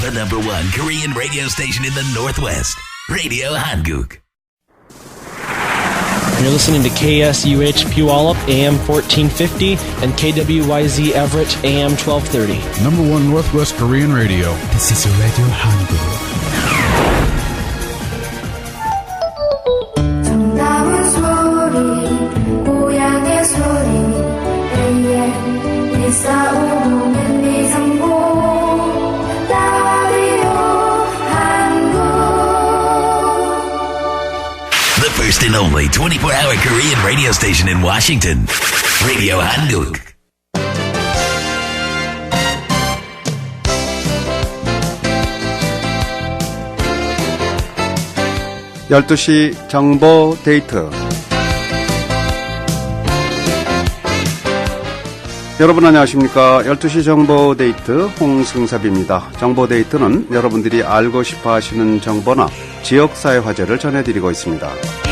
The number one Korean radio station in the Northwest. Radio Hanguk. You're listening to KSUH Puyallup, AM 1450, and KWYZ Everett, AM 1230. Number one Northwest Korean radio. This is Radio Hangul. 정다운 소리 고향의 소리 AM 일사오는 미성고 And only 24 hour Korean radio station in Washington. Radio Hanguk. 열두 시 정보 데이트. 여러분 안녕하십니까. 12시 정보 데이트 홍승섭입니다. 정보 데이트는 여러분들이 알고 싶어 하시는 정보나 지역사회 화제를 전해드리고 있습니다.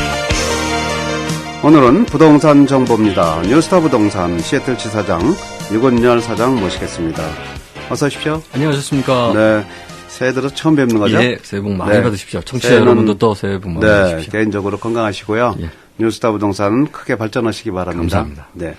오늘은 부동산 정보입니다. 뉴스타 부동산 시애틀 지사장 유건열 사장 모시겠습니다. 어서 오십시오. 안녕하셨습니까? 네. 새해 들어 처음 뵙는 거죠? 예, 새해 복 많이 네. 받으십시오. 청취자 새해는- 여러분들도 새해 복 많이 네, 받으십시오. 개인적으로 건강하시고요. 예. 뉴스타 부동산은 크게 발전하시기 바랍니다. 감사합니다. 네.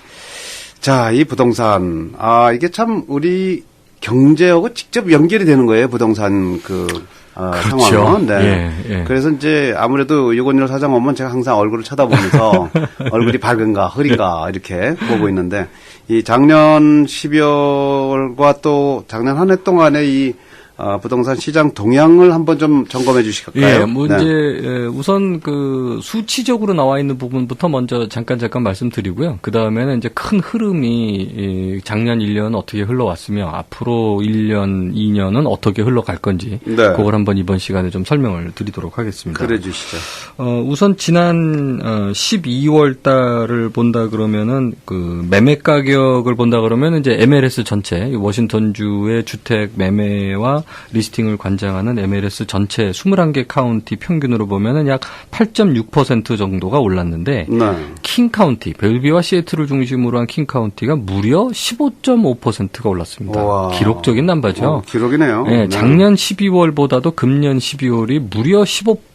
자, 이 부동산. 아, 이게 참 우리 경제하고 직접 연결이 되는 거예요. 부동산 그 아, 그렇죠. 상황은. 네. 예, 예. 그래서 이제 아무래도 유건열 사장 오면 제가 항상 얼굴을 쳐다보면서 얼굴이 밝은가 흐린가 이렇게 보고 있는데 이 작년 12월과 또 작년 한 해 동안의 이 아, 부동산 시장 동향을 한번 좀 점검해 주실까요? 예, 뭐 네. 이제 에, 우선 그 수치적으로 나와 있는 부분부터 먼저 잠깐 잠깐 말씀드리고요. 그 다음에는 이제 큰 흐름이 이 작년 1년 어떻게 흘러왔으며 앞으로 1년, 2년은 어떻게 흘러갈 건지 네. 그걸 한번 이번 시간에 좀 설명을 드리도록 하겠습니다. 그래 주시죠. 어, 우선 지난 어, 12월 달을 본다 그러면은 그 매매 가격을 본다 그러면 이제 MLS 전체 이 워싱턴주의 주택 매매와 리스팅을 관장하는 MLS 전체 21개 카운티 평균으로 보면은 약 8.6% 정도가 올랐는데 네. 킹 카운티, 벨비와 시애틀을 중심으로 한 킹 카운티가 무려 15.5%가 올랐습니다. 우와. 기록적인 남바죠. 어, 기록이네요. 예, 네. 작년 12월보다도 금년 12월이 무려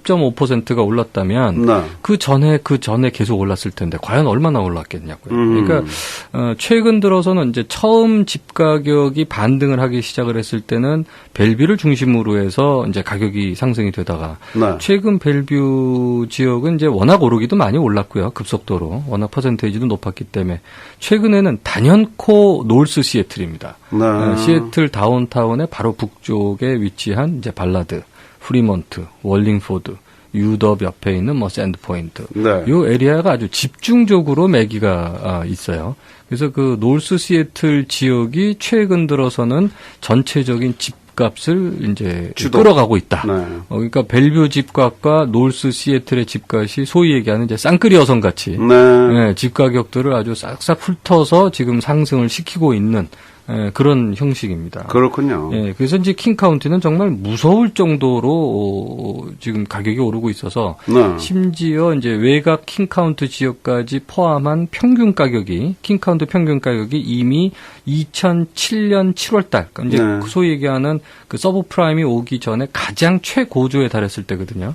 15.5%가 올랐다면 네. 그 전에 그 전에 계속 올랐을 텐데 과연 얼마나 올랐겠냐고요. 음. 그러니까 어, 최근 들어서는 이제 처음 집 가격이 반등을 하기 시작을 했을 때는 벨뷰를 중심으로 해서 이제 가격이 상승이 되다가 네. 최근 벨뷰 지역은 이제 워낙 오르기도 많이 올랐고요. 급속도로 워낙 퍼센테이지도 높았기 때문에 최근에는 단연코 놀스 시애틀입니다. 네. 어, 시애틀 다운타운의 바로 북쪽에 위치한 이제 발라드, 프리먼트, 월링포드, 유덥 옆에 있는 뭐 샌드포인트. 네. 요 에리아가 아주 집중적으로 매기가 아, 있어요. 그래서 그 놀스 시애틀 지역이 최근 들어서는 전체적인 집값을 이제 주도. 끌어가고 있다. 네. 어, 그러니까 벨뷰 집값과 놀스 시애틀의 집값이 소위 얘기하는 이제 쌍끌이 어선 같이 네. 예, 집 가격들을 아주 싹싹 훑어서 지금 상승을 시키고 있는 예, 그런 형식입니다. 그렇군요. 예, 그래서 이제 킹 카운티는 정말 무서울 정도로 어, 지금 가격이 오르고 있어서 네. 심지어 이제 외곽 킹 카운트 지역까지 포함한 평균 가격이 킹 카운트 평균 가격이 이미 2007년 7월 달 이제 네. 소위 얘기하는 그 서브 프라임이 오기 전에 가장 최고조에 달했을 때거든요.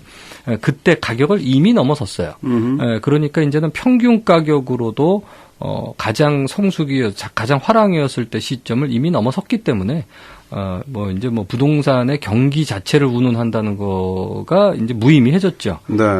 예, 그때 가격을 이미 넘어섰어요. 예, 그러니까 이제는 평균 가격으로도 어, 가장 성수기, 자- 가장 화랑이었을 때 시점을 이미 넘어섰기 때문에 어, 뭐 이제 뭐 부동산의 경기 자체를 운운한다는 거가 이제 무의미해졌죠.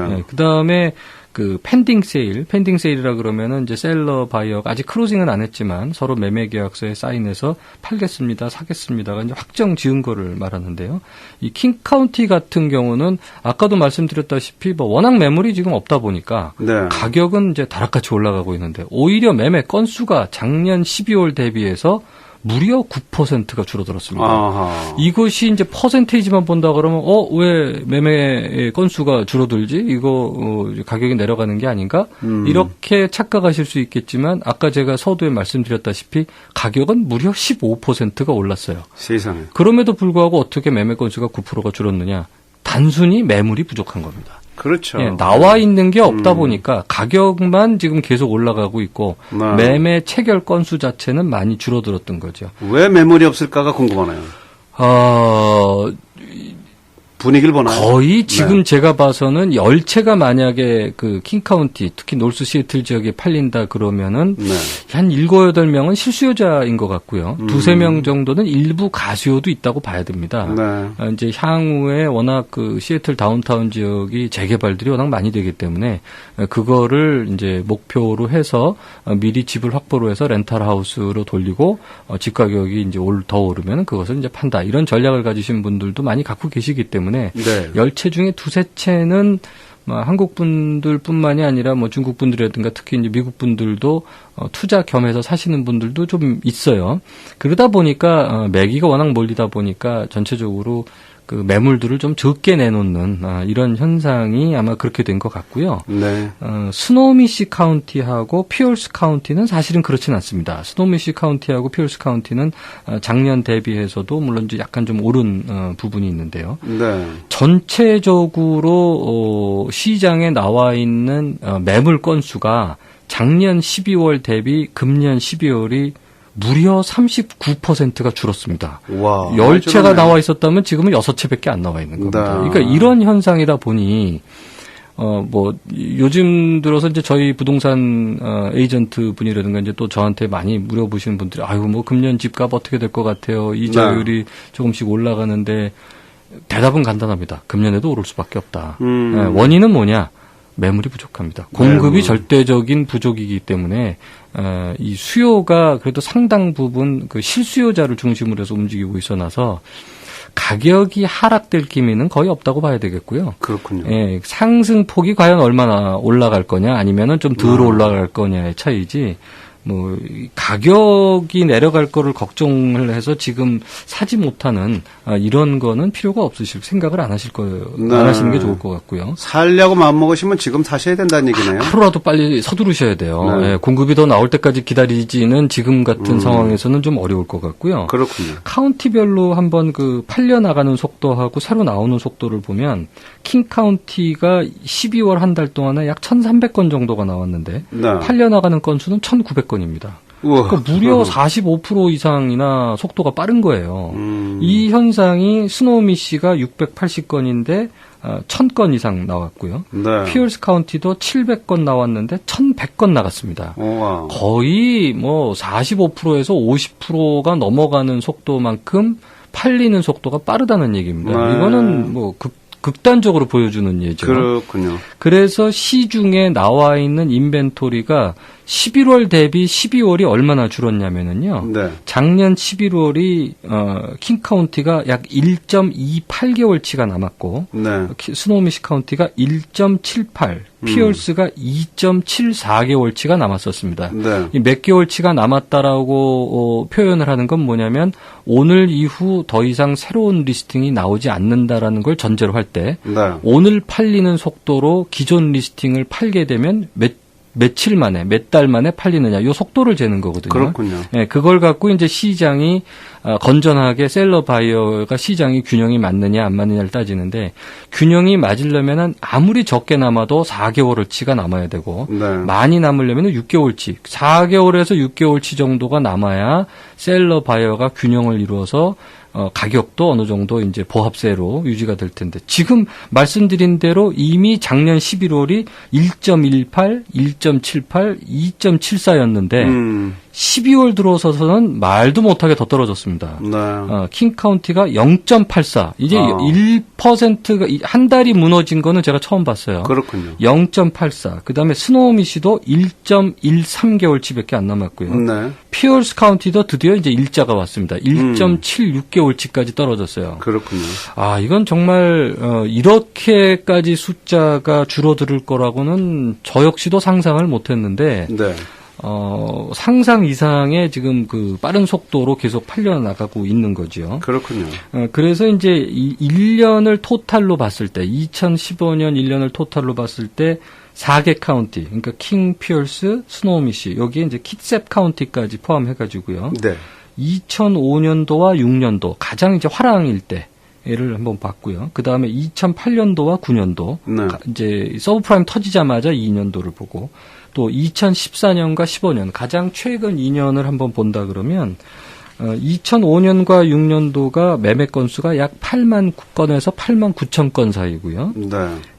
네. 그 다음에 그 펜딩 세일, 펜딩 세일이라 그러면은 이제 셀러 바이어가 아직 크로징은 안 했지만 서로 매매 계약서에 사인해서 팔겠습니다, 사겠습니다가 이제 확정 지은 거를 말하는데요. 이 킹 카운티 같은 경우는 아까도 말씀드렸다시피 뭐 워낙 매물이 지금 없다 보니까 네. 가격은 이제 다락같이 올라가고 있는데 오히려 매매 건수가 작년 12월 대비해서 무려 9%가 줄어들었습니다. 아하. 이것이 이제 퍼센테이지만 본다 그러면 어 왜 매매 건수가 줄어들지 이거 어, 가격이 내려가는 게 아닌가 음. 이렇게 착각하실 수 있겠지만 아까 제가 서두에 말씀드렸다시피 가격은 무려 15%가 올랐어요. 세상에. 그럼에도 불구하고 어떻게 매매 건수가 9%가 줄었느냐? 단순히 매물이 부족한 겁니다. 그렇죠. 예, 나와 있는 게 없다 음. 보니까 가격만 지금 계속 올라가고 있고 네. 매매 체결 건수 자체는 많이 줄어들었던 거죠. 왜 매물이 없을까가 궁금하네요. 어, 어, 분위기를 보나요? 거의 지금 네. 제가 봐서는 열채가 만약에 그 킹카운티, 특히 놀스 시애틀 지역에 팔린다 그러면은 네. 한 일곱 여덟 명은 실수요자인 것 같고요. 음. 두세 명 정도는 일부 가수요도 있다고 봐야 됩니다. 네. 어, 이제 향후에 워낙 그 시애틀 다운타운 지역이 재개발들이 워낙 많이 되기 때문에 어, 그거를 이제 목표로 해서 어, 미리 집을 확보로 해서 렌탈 하우스로 돌리고 어, 집 가격이 이제 올, 더 오르면 그것을 이제 판다. 이런 전략을 가지신 분들도 많이 갖고 계시기 때문에 네. 열채 중에 두세 채는 뭐 한국 분들뿐만이 아니라 뭐 중국 분들이라든가 특히 이제 미국 분들도 어, 투자 겸해서 사시는 분들도 좀 있어요. 그러다 보니까 어, 매기가 워낙 몰리다 보니까 전체적으로 그 매물들을 좀 적게 내놓는 아, 이런 현상이 아마 그렇게 된 것 같고요. 네. 어, 스노미시 카운티하고 피어스 카운티는 사실은 그렇진 않습니다. 스노미시 카운티하고 피어스 카운티는 어, 작년 대비해서도 물론 이제 약간 좀 오른 어, 부분이 있는데요. 네. 전체적으로 어, 시장에 나와 있는 어, 매물 건수가 작년 12월 대비 금년 12월이 무려 39%가 줄었습니다. 와. 열 채가 줄었네요. 나와 있었다면 지금은 여섯 채밖에 안 나와 있는 겁니다. 네. 그러니까 이런 현상이다 보니 어 뭐 요즘 들어서 이제 저희 부동산 어, 에이전트 분이라든가 이제 또 저한테 많이 물어보시는 분들이 아유 뭐 금년 집값 어떻게 될 것 같아요 이자율이 조금씩 올라가는데 대답은 간단합니다. 금년에도 오를 수밖에 없다. 음. 예, 원인은 뭐냐? 매물이 부족합니다. 공급이 매물. 절대적인 부족이기 때문에 어, 이 수요가 그래도 상당 부분 그 실수요자를 중심으로 해서 움직이고 있어나서 가격이 하락될 기미는 거의 없다고 봐야 되겠고요. 그렇군요. 예, 상승폭이 과연 얼마나 올라갈 거냐 아니면은 좀 덜 올라갈 거냐의 차이지. 뭐이 가격이 내려갈 거를 걱정을 해서 지금 사지 못하는 아, 이런 거는 필요가 없으실 생각을 안 하실 거예요. 네. 안 하시는 게 좋을 것 같고요. 살려고 마음 먹으시면 지금 사셔야 된다는 얘기네요. 하루라도 빨리 서두르셔야 돼요. 네. 예, 공급이 더 나올 때까지 기다리지는 지금 같은 상황에서는 좀 어려울 것 같고요. 음. 그렇군요. 카운티별로 한번 그 팔려 나가는 속도하고 새로 나오는 속도를 보면 킹 카운티가 12월 한 달 동안에 약 1,300건 정도가 나왔는데 네. 팔려 나가는 건수는 1,900 건입니다. 우와. 그러니까 무려 45% 이상이나 속도가 빠른 거예요. 음. 이 현상이 스노우미 씨가 680건인데 어, 1000건 이상 나왔고요. 네. 피어스 카운티도 700건 나왔는데 1100건 나갔습니다. 우와. 거의 뭐 45%에서 50%가 넘어가는 속도만큼 팔리는 속도가 빠르다는 얘기입니다. 네. 이거는 뭐 극, 극단적으로 보여주는 예죠. 그렇군요. 그래서 시중에 나와 있는 인벤토리가 11월 대비 12월이 얼마나 줄었냐면은요. 네. 작년 11월이 어, 킹 카운티가 약 1.28개월치가 남았고 네. 키- 스노우미시 카운티가 1.78, 피어스가 2.74개월치가 남았었습니다. 네. 이몇 개월치가 남았다라고 어, 표현을 하는 건 뭐냐면 오늘 이후 더 이상 새로운 리스팅이 나오지 않는다라는 걸 전제로 할때 네. 오늘 팔리는 속도로 기존 리스팅을 팔게 되면 몇 며칠 만에 몇 달 만에 팔리느냐 요 속도를 재는 거거든요. 그렇군요. 예, 그걸 갖고 이제 시장이 어, 건전하게 셀러 바이어가 시장이 균형이 맞느냐 안 맞느냐를 따지는데 균형이 맞으려면은 아무리 적게 남아도 4개월어치가 남아야 되고 네. 많이 남으려면은 6개월치, 4개월에서 6개월치 정도가 남아야 셀러 바이어가 균형을 이루어서 어, 가격도 어느 정도 이제 보합세로 유지가 될 텐데 지금 말씀드린 대로 이미 작년 11월이 1.18, 1.78, 2.74였는데 음. 12월 들어서서는 말도 못하게 더 떨어졌습니다. 네. 어, 킹 카운티가 0.84. 이제 아. 1%가 한 달이 무너진 거는 제가 처음 봤어요. 그렇군요. 0.84. 그다음에 스노우미시도 1.13개월치밖에 안 남았고요. 네. 피어스 카운티도 드디어 이제 일자가 왔습니다. 1.76개월치까지 떨어졌어요. 그렇군요. 아, 이건 정말 어, 이렇게까지 숫자가 줄어들 거라고는 저 역시도 상상을 못 했는데 네. 어, 상상 이상의 지금 그 빠른 속도로 계속 팔려 나가고 있는 거죠. 그렇군요. 어, 그래서 이제 이 1년을 토탈로 봤을 때 2015년 1년을 토탈로 봤을 때 4개 카운티, 그러니까 킹, 피어스, 스노우미시, 여기에 이제 킷셉 카운티까지 포함해 가지고요. 네. 2005년도와 6년도 가장 이제 화랑일 때 를 한번 봤고요. 그 다음에 2008년도와 9년도 네. 가- 이제 서브프라임 터지자마자 2년도를 보고 또 2014년과 15년 가장 최근 2년을 한번 본다 그러면 어, 2005년과 6년도가 매매 건수가 약 8만 건에서 8만 9천 건 사이고요. 네.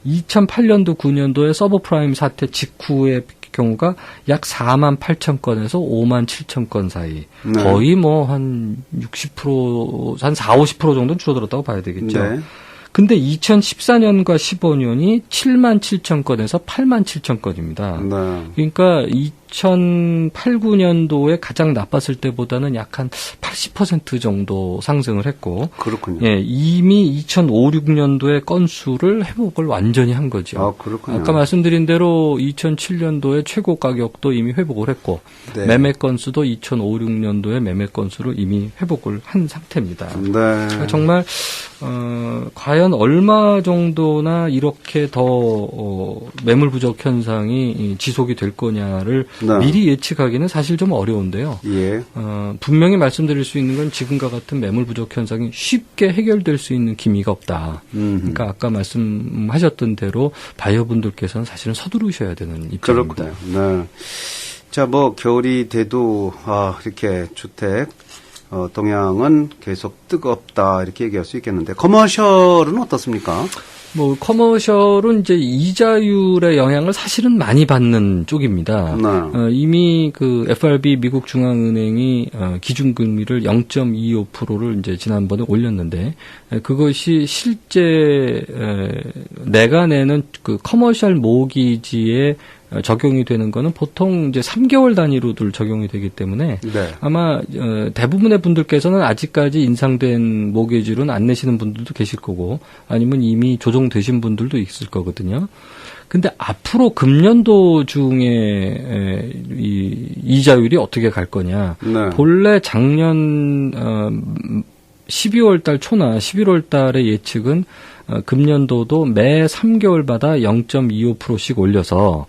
2008년도 9년도에 서브프라임 사태 직후의 경우가 약 4만 8천 건에서 5만 7천 건 사이. 네. 거의 뭐 한 60%, 한 4, 50% 정도는 줄어들었다고 봐야 되겠죠. 네. 근데 2014년과 15년이 7만 7천 건에서 8만 7천 건입니다. 네. 그러니까 2008, 9년도에 가장 나빴을 때보다는 약 한 80% 정도 상승을 했고, 그렇군요. 예, 이미 2005, 6년도에 건수를 회복을 완전히 한 거죠. 아, 그렇군요. 아까 말씀드린 대로 2007년도에 최고 가격도 이미 회복을 했고, 네. 매매 건수도 2005, 6년도에 매매 건수를 이미 회복을 한 상태입니다. 네. 그러니까 정말 어, 과연 얼마 정도나 이렇게 더 어, 매물 부족 현상이 이, 지속이 될 거냐를 네. 미리 예측하기는 사실 좀 어려운데요. 예. 어, 분명히 말씀드릴 수 있는 건 지금과 같은 매물 부족 현상이 쉽게 해결될 수 있는 기미가 없다. 음. 그러니까 아까 말씀하셨던 대로 바이어분들께서는 사실은 서두르셔야 되는 입장입니다. 그렇군요. 네. 자, 뭐 겨울이 돼도 아, 이렇게 주택 어, 동향은 계속 뜨겁다 이렇게 얘기할 수 있겠는데 커머셜은 어떻습니까? 뭐 커머셜은 이제 이자율의 영향을 사실은 많이 받는 쪽입니다. 네. 어, 이미 그 FRB 미국 중앙은행이 어, 기준금리를 0.25%를 이제 지난번에 올렸는데 에, 그것이 실제 에, 내가 내는 그 커머셜 모기지에 어, 적용이 되는 거는 보통 이제 3개월 단위로들 적용이 되기 때문에 네. 아마 어, 대부분의 분들께서는 아직까지 인상된 모기지로는 안 내시는 분들도 계실 거고 아니면 이미 조정되신 분들도 있을 거거든요. 근데 앞으로 금년도 중에 에, 이 이자율이 어떻게 갈 거냐? 네. 본래 작년 어, 12월 달 초나 11월 달의 예측은 어, 금년도도 매 3개월마다 0.25%씩 올려서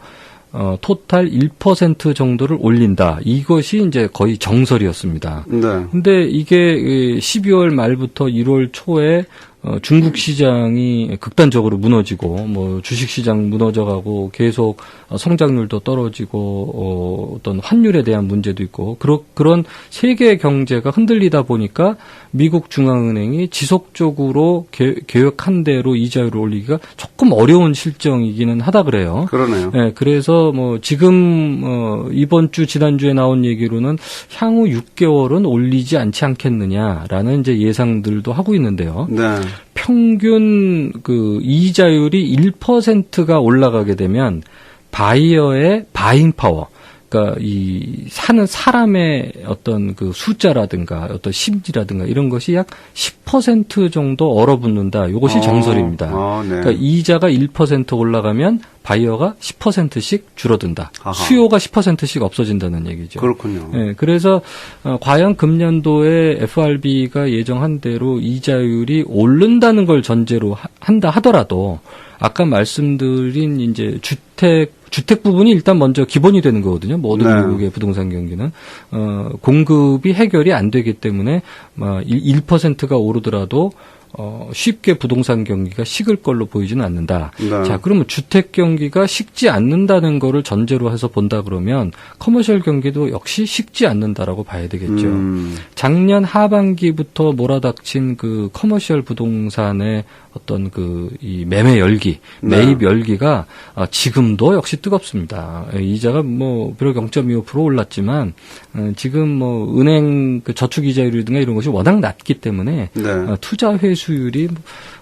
어, 토탈 1% 정도를 올린다. 이것이 이제 거의 정설이었습니다. 네. 근데 이게 이 12월 말부터 1월 초에 어, 중국 시장이 극단적으로 무너지고 뭐 주식 시장 무너져가고 계속 어, 성장률도 떨어지고 어, 어떤 환율에 대한 문제도 있고 그러, 그런 세계 경제가 흔들리다 보니까 미국 중앙은행이 지속적으로 계, 계획한 대로 이자율을 올리기가 조금 어려운 실정이기는 하다 그래요. 그러네요. 네, 그래서 뭐 지금 어 이번 주 지난 주에 나온 얘기로는 향후 6개월은 올리지 않지 않겠느냐라는 이제 예상들도 하고 있는데요. 네. 평균 그 이자율이 1%가 올라가게 되면 바이어의 바인 파워 그러니까 이 사는 사람의 어떤 그 숫자라든가 어떤 심지라든가 이런 것이 약 10% 정도 얼어붙는다. 이것이 아, 정설입니다. 아, 네. 그러니까 이자가 1% 올라가면 바이어가 10%씩 줄어든다. 아하. 수요가 10%씩 없어진다는 얘기죠. 그렇군요. 예, 그래서 어, 과연 금년도에 FRB가 예정한 대로 이자율이 오른다는 걸 전제로 하- 한다 하더라도 아까 말씀드린 이제 주 택 주택 부분이 일단 먼저 기본이 되는 거거든요. 모든 네. 미국의 부동산 경기는 어, 공급이 해결이 안 되기 때문에 뭐 1%가 오르더라도 어, 쉽게 부동산 경기가 식을 걸로 보이지는 않는다. 네. 자, 그러면 주택 경기가 식지 않는다는 거를 전제로 해서 본다 그러면 커머셜 경기도 역시 식지 않는다라고 봐야 되겠죠. 음, 작년 하반기부터 몰아닥친 그 커머셜 부동산의 어떤 그 이 매매 열기, 네. 매입 열기가 아, 지금도 역시 뜨겁습니다. 예, 이자가 뭐 비록 0.25% 올랐지만 어, 지금 뭐 은행 그 저축 이자율이든가 이런 것이 워낙 낮기 때문에 네. 어, 투자 회수율이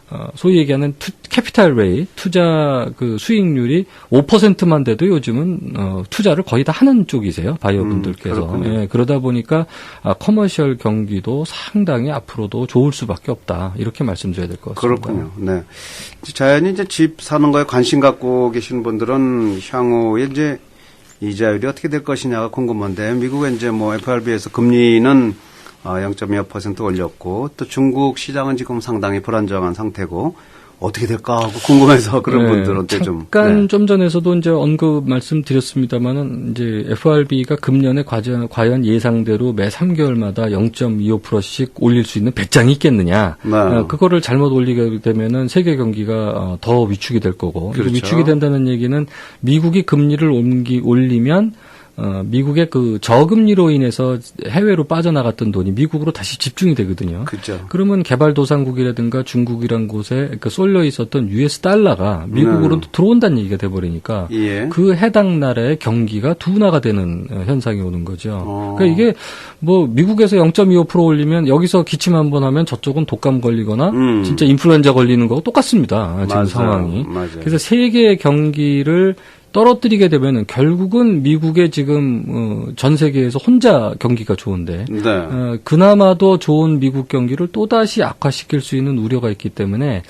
어, 소위 얘기하는 투, 캐피탈 레이 투자 그 수익률이 5%만 돼도 요즘은 어, 투자를 거의 다 하는 쪽이세요 바이어 분들께서 음, 그렇군요. 예, 그러다 보니까 아, 커머셜 경기도 상당히 앞으로도 좋을 수밖에 없다 이렇게 말씀드려야 될 것 같습니다. 그렇군요. 네. 자연히 이제 집 사는 거에 관심 갖고 계신 분들은 향후에 이제 이자율이 어떻게 될 것이냐가 궁금한데 미국의 이제 뭐 FRB에서 금리는 어, 0.25% 올렸고 또 중국 시장은 지금 상당히 불안정한 상태고 어떻게 될까 하고 궁금해서 그런 네, 분들한테 좀 잠깐 네. 좀 전에서도 이제 언급 말씀드렸습니다만은 이제 FRB가 금년에 과연, 과연 예상대로 매 3개월마다 0.25%씩 올릴 수 있는 배짱이 있겠느냐? 네. 어, 그거를 잘못 올리게 되면은 세계 경기가 어, 더 위축이 될 거고 그 그렇죠. 위축이 된다는 얘기는 미국이 금리를 옮기 올리면 어, 미국의 그 저금리로 인해서 해외로 빠져나갔던 돈이 미국으로 다시 집중이 되거든요. 그죠. 그러면 개발도상국이라든가 중국이란 곳에 그 쏠려 있었던 US 달러가 미국으로 네. 들어온다는 얘기가 돼버리니까 예. 그 해당 나라의 경기가 둔화가 되는 어, 현상이 오는 거죠. 어. 그러니까 이게 뭐 미국에서 0.25% 올리면 여기서 기침 한 번 하면 저쪽은 독감 걸리거나 음. 진짜 인플루엔자 걸리는 거하고 똑같습니다. 지금 맞아요. 상황이. 맞아요. 그래서 세계의 경기를 떨어뜨리게 되면은 결국은 미국의 지금 어, 전 세계에서 혼자 경기가 좋은데 네. 어, 그나마도 좋은 미국 경기를 또 다시 악화시킬 수 있는 우려가 있기 때문에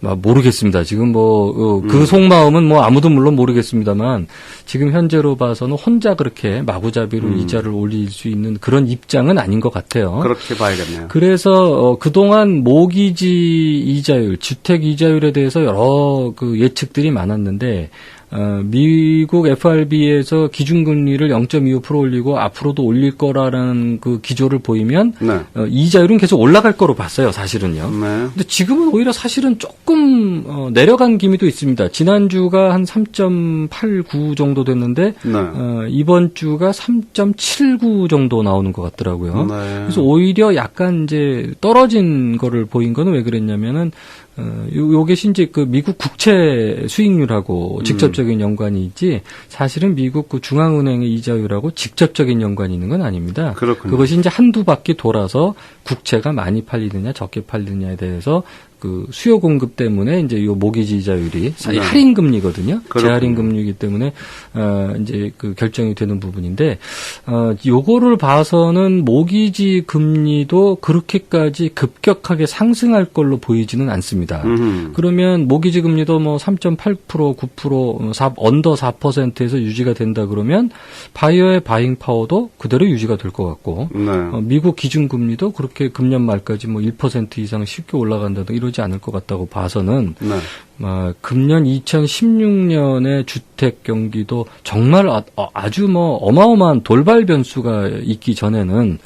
뭐 모르겠습니다. 지금 뭐그 음. 속마음은 뭐 아무도 물론 모르겠습니다만 지금 현재로 봐서는 혼자 그렇게 마구잡이로 음. 이자를 올릴 수 있는 그런 입장은 아닌 것 같아요. 그렇게 봐야겠네요. 그래서 어, 그동안 모기지 이자율, 주택 이자율에 대해서 여러 그 예측들이 많았는데 어, 미국 FRB에서 기준금리를 0.25% 올리고 앞으로도 올릴 거라는 그 기조를 보이면 네. 어, 이자율은 계속 올라갈 거로 봤어요, 사실은요. 네. 근데 지금은 오히려 사실은 조금 어, 내려간 기미도 있습니다. 지난주가 한 3.89 정도 됐는데 네. 어, 이번 주가 3.79 정도 나오는 것 같더라고요. 네. 그래서 오히려 약간 이제 떨어진 거를 보인 거는 왜 그랬냐면은 어, 요, 요게 이제 그 미국 국채 수익률하고 음. 직접적인 연관이 있지 사실은 미국 그 중앙은행의 이자율하고 직접적인 연관이 있는 건 아닙니다. 그렇군요. 그것이 이제 한두 바퀴 돌아서 국채가 많이 팔리느냐 적게 팔리느냐에 대해서 그 수요 공급 때문에 이제 요 모기지 이자율이 사- 네. 할인 금리거든요. 재할인 금리이기 때문에 어 이제 그 결정이 되는 부분인데 어 요거를 봐서는 모기지 금리도 그렇게까지 급격하게 상승할 걸로 보이지는 않습니다. 음흠. 그러면 모기지 금리도 뭐 3.8% 9% 4, 언더 4%에서 유지가 된다 그러면 바이어의 바잉 파워도 그대로 유지가 될 것 같고 네. 어, 미국 기준 금리도 그렇게 금년 말까지 뭐 1% 이상 쉽게 올라간다든 이 러지 않을 것 같다고 봐서는 네. 아, 금년 2016년의 주택 경기도 정말 아, 주뭐 어마어마한 돌발 변수가 있기 전에는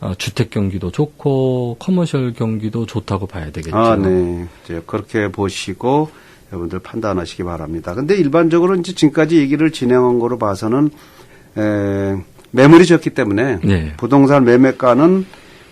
어, 주택 경기도 좋고 커머셜 경기도 좋다고 봐야 되겠죠. 아, 네. 이제 그렇게 보시고 여러분들 판단하시기 바랍니다. 근데 일반적으로 이제 지금까지 얘기를 진행한 거로 봐서는 에, 매물이 적기 때문에 네. 부동산 매매가는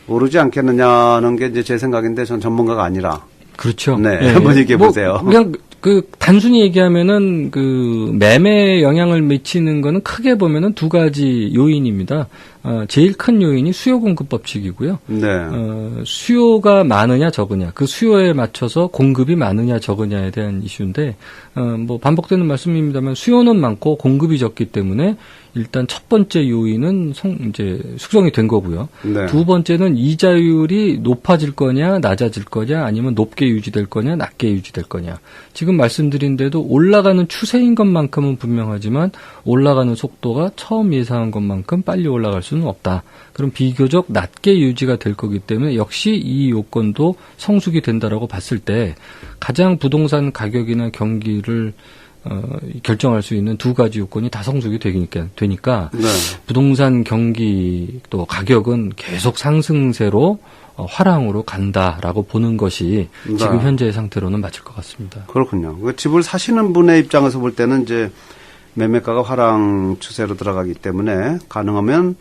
오르지 않겠느냐는 게 이제 제 생각인데 전 전문가가 아니라 그렇죠. 네, 한번 얘기해 보세요. 그냥 그 단순히 얘기하면은 그 매매에 영향을 미치는 거는 크게 보면은 두 가지 요인입니다. 어, 제일 큰 요인이 수요 공급 법칙이고요. 네. 어, 수요가 많으냐 적으냐, 그 수요에 맞춰서 공급이 많으냐 적으냐에 대한 이슈인데, 어, 뭐 반복되는 말씀입니다만 수요는 많고 공급이 적기 때문에 일단 첫 번째 요인은 성, 이제 숙성이 된 거고요. 네. 두 번째는 이자율이 높아질 거냐, 낮아질 거냐, 아니면 높게 유지될 거냐, 낮게 유지될 거냐. 지금 말씀드린 대로 올라가는 추세인 것만큼은 분명하지만 올라가는 속도가 처음 예상한 것만큼 빨리 올라갈 수는 없다. 그럼 비교적 낮게 유지가 될 거기 때문에 역시 이 요건도 성숙이 된다라고 봤을 때 가장 부동산 가격이나 경기를 어, 결정할 수 있는 두 가지 요건이 다 성숙이 되니까, 되니까 네. 부동산 경기 또 가격은 계속 상승세로 어, 화랑으로 간다라고 보는 것이 네. 지금 현재의 상태로는 맞을 것 같습니다. 그렇군요. 그 집을 사시는 분의 입장에서 볼 때는 이제 매매가가 하락 추세로 들어가기 때문에 가능하면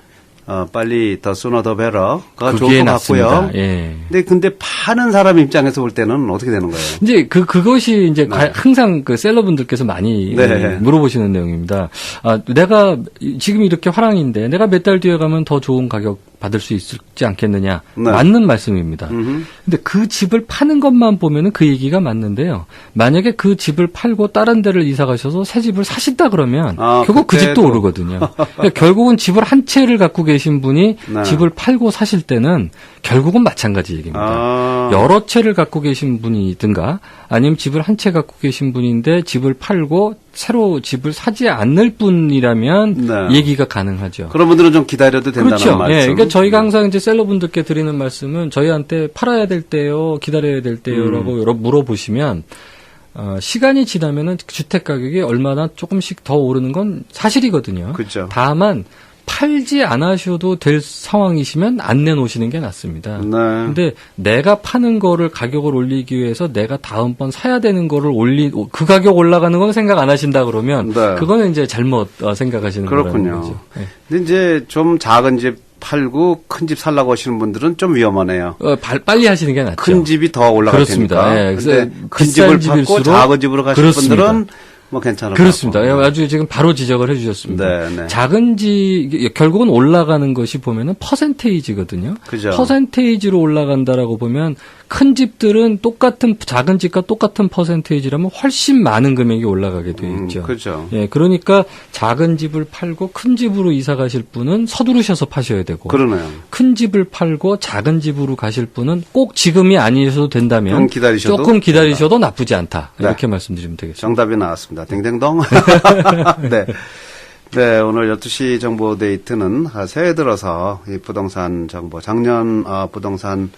어, 빨리 더 sooner 더 better가 좋을 것 같고요. 예. 근데 근데 파는 사람 입장에서 볼 때는 어떻게 되는 거예요? 이제 그 그것이 이제 가- 항상 그 셀러분들께서 많이 네. 예, 물어보시는 내용입니다. 아, 내가 이- 지금 이렇게 화랑인데 내가 몇 달 뒤에 가면 더 좋은 가격 받을 수 있지 않겠느냐? 네. 맞는 말씀입니다. 음흠. 근데 그 집을 파는 것만 보면은 그 얘기가 맞는데요. 만약에 그 집을 팔고 다른 데를 이사 가셔서 새 집을 사신다 그러면 아, 결국 그 집도 그때도. 오르거든요. 그러니까 결국은 집을 한 채를 갖고 계신 분이 네. 집을 팔고 사실 때는 결국은 마찬가지 얘기입니다. 아. 여러 채를 갖고 계신 분이든가 아니면 집을 한 채 갖고 계신 분인데 집을 팔고 새로 집을 사지 않을 분이라면 네. 얘기가 가능하죠. 그런 분들은 좀 기다려도 된다는 그렇죠. 말씀. 예, 그러니까 저희가 항상 이제 셀러분들께 드리는 말씀은 저희한테 팔아야 될 때요, 기다려야 될 때요라고 음. 여러 물어보시면 어, 시간이 지나면은 주택 가격이 얼마나 조금씩 더 오르는 건 사실이거든요. 그렇죠. 다만 팔지 않으셔도 될 상황이시면 안 내놓으시는 게 낫습니다. 네. 근데 내가 파는 거를 가격을 올리기 위해서 내가 다음번 사야 되는 거를 올리 그 가격 올라가는 건 생각 안 하신다 그러면 네. 그거는 이제 잘못 어, 생각하시는 그렇군요. 거죠. 네. 근데 이제 좀 작은 집 팔고 큰 집 살라고 하시는 분들은 좀 위험하네요. 어, 발- 빨리 하시는 게 낫죠. 큰 집이 더 올라갈 그렇습니다. 테니까. 예, 근데 큰 집을 팔고 작은 집으로 그렇습니다. 분들은 뭐 괜찮을 그렇습니다. 아주 지금 바로 지적을 해주셨습니다. 네, 네. 작은 집 결국은 올라가는 것이 보면은 퍼센테이지거든요. 그죠. 퍼센테이지로 올라간다라고 보면 큰 집들은 똑같은 작은 집과 똑같은 퍼센테이지라면 훨씬 많은 금액이 올라가게 돼 음, 있죠. 그죠. 예, 그러니까 작은 집을 팔고 큰 집으로 이사 가실 분은 서두르셔서 파셔야 되고 그러네요. 큰 집을 팔고 작은 집으로 가실 분은 꼭 지금이 아니셔도 된다면 좀 기다리셔도 조금 기다리셔도 나쁘지 않다. 네. 이렇게 말씀드리면 되겠습니다. 정답이 나왔습니다. 댕댕동. 네. 네, 오늘 12시 정보 데이트는 아, 새해 들어서 이 부동산 정보, 작년 아, 부동산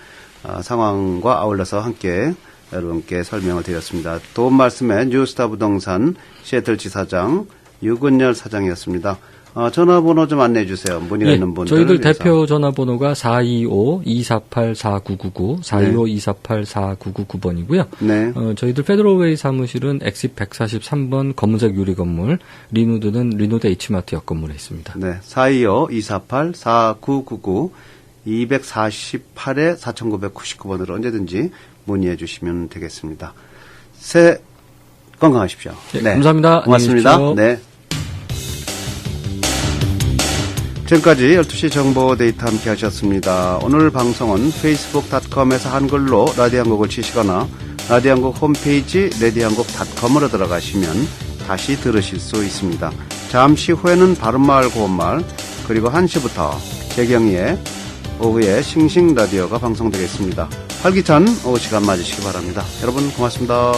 아, 상황과 아울러서 함께 여러분께 설명을 드렸습니다. 도움 말씀에 뉴스타 부동산 시애틀 지사장 유근열 사장이었습니다. 어, 전화번호 좀 안내해 주세요. 문의가 예, 있는 분들. 저희들 대표 전화번호가 425-248-4999, 425-248-4999번이고요. 네. 어, 저희들 페드로웨이 사무실은 엑시 143번 검은색 유리 건물, 리누드는 리노드 H마트 옆 건물에 있습니다. 네. 425-248-4999 248에 4999번으로 언제든지 문의해 주시면 되겠습니다. 새해 건강하십시오. 네, 감사합니다. 고맙습니다. 네. 지금까지 12시 정보 데이터 함께 하셨습니다. 오늘 방송은 facebook.com에서 한글로 라디오 한곡을 치시거나 라디오 한곡 홈페이지 라디오한곡.com으로 들어가시면 다시 들으실 수 있습니다. 잠시 후에는 바른말 고운말 그리고 1시부터 재경이의 오후에 싱싱 라디오가 방송되겠습니다. 활기찬 오후 시간 맞으시기 바랍니다. 여러분 고맙습니다.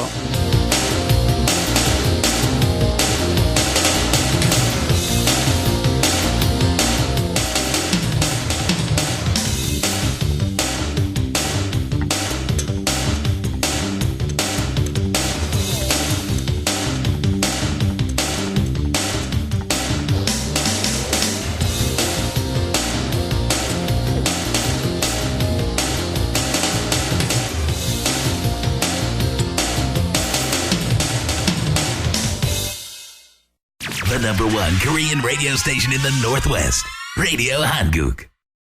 Korean radio station in the Northwest. Radio Hanguk.